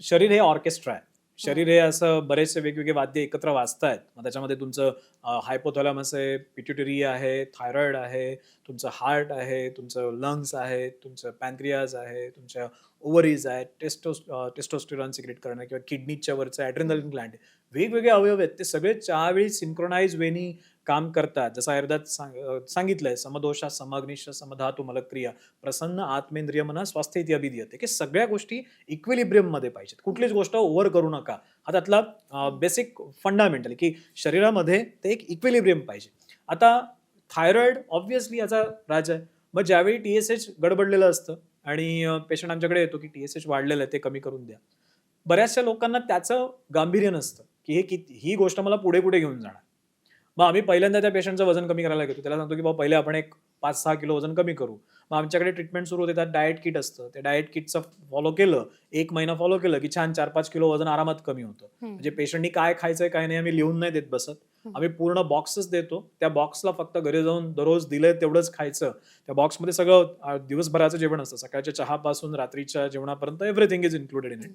शरीर हे ऑर्केस्ट्रा आहे. शरीर हे असं बरेचसे वेगवेगळे वाद्य एकत्र वाजतायत. मग त्याच्यामध्ये तुमचं हायपोथॉलॅमस आहे पिट्युटरी आहे थायरॉइड आहे तुमचं हार्ट आहे तुमचं लंग्स आहे तुमचं पॅनक्रियाज आहे तुमच्या ओव्हरीज आहेत टेस्टोस टेस्टोस्टिरॉन सिक्रेट करणं किंवा किडनीच्या वरचं ॲड्रेनलिन ग्लँड वेगवेगळे अवयव आहेत ते सगळे चारवेळी सिंक्रोनाइज वेनी काम करतात. जसं आयुर्वेदात सांग सांगितलंय समदोषा समग्निश समधातु मलक्रिया प्रसन्न आत्मेंद्रिय मना स्वास्थ्य इथे अभिधीयते की सगळ्या गोष्टी इक्विलिब्रियममध्ये पाहिजेत. कुठलीच गोष्ट ओव्हर करू नका. हा त्यातला बेसिक फंडामेंटल की शरीरामध्ये ते एक इक्विलिब्रियम पाहिजे. आता थायरॉइड ऑब्व्हियसली याचा राज आहे. मग ज्यावेळी टी एस एच गडबडलेलं असतं आणि पेशंट आमच्याकडे येतो की टी एस एच वाढलेलं आहे ते कमी करून द्या. बऱ्याचशा लोकांना त्याचं गांभीर्य नसतं. की हे किती ही गोष्ट मला पुढे पुढे घेऊन जाणार. मग आम्ही पहिल्यांदा त्या पेशंटचं वजन कमी करायला घेतो त्याला सांगतो की बाबा पहिले आपण एक पाच सहा किलो वजन कमी करू. मग आमच्याकडे ट्रीटमेंट सुरू होते त्यात डाएट किट असतं. ते डाएट किटचं फॉलो केलं एक महिना फॉलो केलं की छान चार पाच किलो वजन आरामात कमी होतं. म्हणजे पेशंटनी काय खायचंय काय नाही आम्ही लिहून नाही देत बसत. आम्ही पूर्ण बॉक्सच देतो. त्या बॉक्सला फक्त घरी जाऊन दररोज दिलंय तेवढंच खायचं. त्या बॉक्समध्ये सगळं दिवसभराचं जेवण असतं. सकाळच्या चहापासून रात्रीच्या जेवणापर्यंत everything is included in it